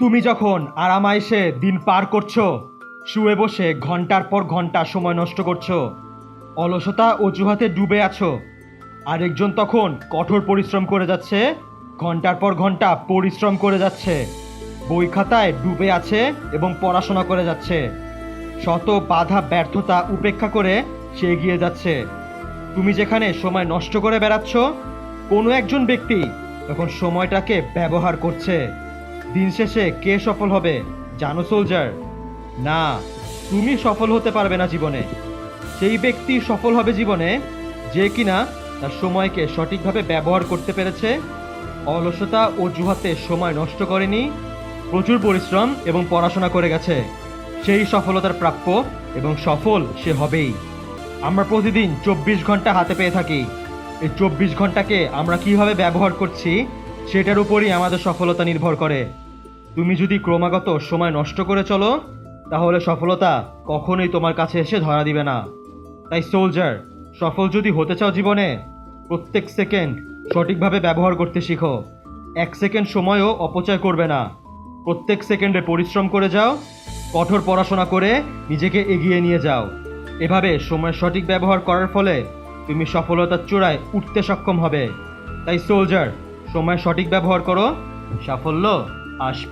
তুমি যখন আরামাইসে দিন পার করছ, শুয়ে বসে ঘণ্টার পর ঘণ্টা সময় নষ্ট করছ, অলসতা অজুহাতে ডুবে আছো, আরেকজন তখন কঠোর পরিশ্রম করে যাচ্ছে, ঘণ্টার পর ঘণ্টা পরিশ্রম করে যাচ্ছে, বই খাতায় ডুবে আছে এবং পড়াশোনা করে যাচ্ছে, শত বাধা ব্যর্থতা উপেক্ষা করে সে এগিয়ে যাচ্ছে। তুমি যেখানে সময় নষ্ট করে বেড়াচ্ছ, কোনো একজন ব্যক্তি তখন সময়টাকে ব্যবহার করছে। দিন শেষে কে সফল হবে, জানো সোলজার না, তুমি সফল হতে পারবে না জীবনে। সেই ব্যক্তি সফল হবে জীবনে যে কিনা তার সময়কে সঠিকভাবে ব্যবহার করতে পেরেছে, অলসতা অজুহাতে সময় নষ্ট করেনি, প্রচুর পরিশ্রম এবং পড়াশোনা করে গেছে। সেই সফলতার প্রাপ্য এবং সফল সে হবেই। আমরা প্রতিদিন চব্বিশ ঘণ্টা হাতে পেয়ে থাকি। এই চব্বিশ ঘন্টাকে আমরা কীভাবে ব্যবহার করছি, সেটার উপরই আমাদের সফলতা নির্ভর করে। তুমি যদি ক্রমাগত সময় নষ্ট করে চলো, তাহলে সফলতা কখনোই তোমার কাছে এসে ধরা দিবে না। তাই সোলজার সফল যদি হতে চাও জীবনে, প্রত্যেক সেকেন্ড সঠিকভাবে ব্যবহার করতে শিখো। এক সেকেন্ড সময়ও অপচয় করবে না। প্রত্যেক সেকেন্ডে পরিশ্রম করে যাও, কঠোর পড়াশোনা করে নিজেকে এগিয়ে নিয়ে যাও। এভাবে সময়ের সঠিক ব্যবহার করার ফলে তুমি সফলতার চূড়ায় উঠতে সক্ষম হবে। তাই সোলজার সময় সঠিক ব্যবহার করো, সাফল্য as